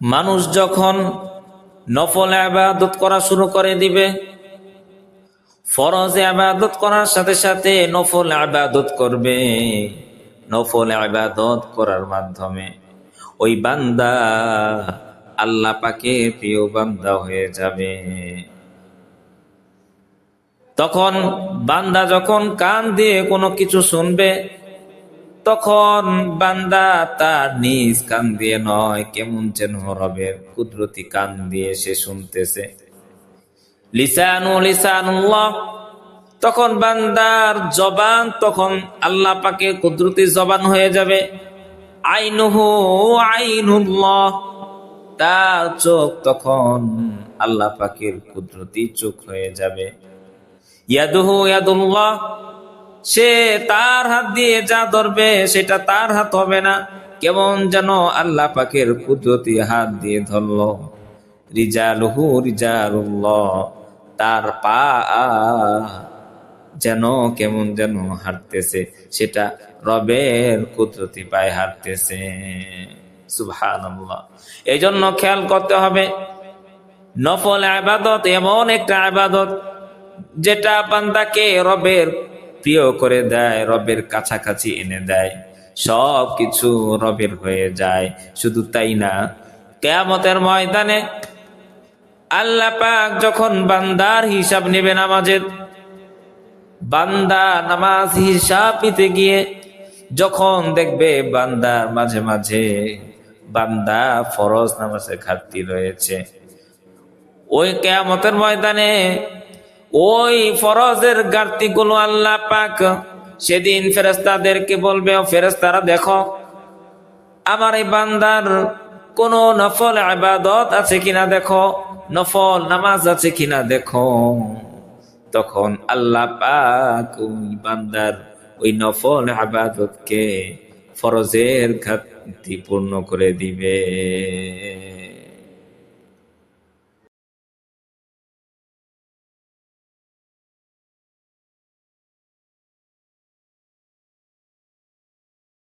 মানুষ যখন নফল আবাদত করা শুরু করে দিবে, ফরজ আবাদত করার সাথে সাথে নফল আবাদত করবে। নফল আবাদত করার মাধ্যমে ওই বান্দা আল্লাহ পাকে প্রিয় বান্দা হয়ে যাবে। তখন বান্দা যখন কান দিয়ে কোনো কিছু শুনবে তখন বান্দা তার নিজ কান দিয়ে নয়, কেমন যেন রবের কুদরতি কান দিয়ে সে শুনতেছে। লিসানু লিসানুল্লাহ, তখন বান্দার জবান তখন আল্লাহ পাকে কুদরতি জবান হয়ে যাবে। আইনুহু আইনুল্লাহ, তার চোখ তখন আল্লাহ পাকের কুদরতি চোখ হয়ে যাবে। ইয়াদুহু ইয়াদুল্লাহ সে তার হাত দিয়ে যা ধরবে, সেটা তার হাত হবে না। কেমন যেন আল্লাহ পাকের কুদরতি হাত দিয়ে ধরলো। রিজালুহু রিজালুল্লাহ, তার পা যেন কেমন যেন হাঁটতেছে, সেটা রবের কুদরতি পায়ে হাঁটতেছে। এই জন্য খেয়াল করতে হবে, নফল আবাদত এমন একটা আবাদত, যেটা বান্দাকে রবের প্রিয় করে দেয়, রবের কাছাকাছি এনে দেয়। সব কিছু রবের হয়ে যায়, শুধু তাই না। কেয়ামতের ময়দানে আল্লাহ পাক যখন বান্দার হিসাব নেবে নামাজের, বান্দা নামাজ হিসাব নিতে গিয়ে যখন দেখবে বান্দার মাঝে মাঝে, বান্দা ফরজ নামাজের ঘাটতি রয়েছে। ওই কেয়ামতের ময়দানে ওই ফরজের ঘাটতি গুলো আল্লাহ পাক সেদিন ফেরেস্তাদেরকে বলবে ফেরেস্তারা দেখো, আমার এই বান্দার কোন নফল আবাদত আছে কিনা দেখো? নফল নামাজ আছে কিনা দেখো? তখন আল্লাহ পাক ওই বান্দার ওই নফল আবাদতকে ফরজের ঘাটতি পূর্ণ করে দিবে।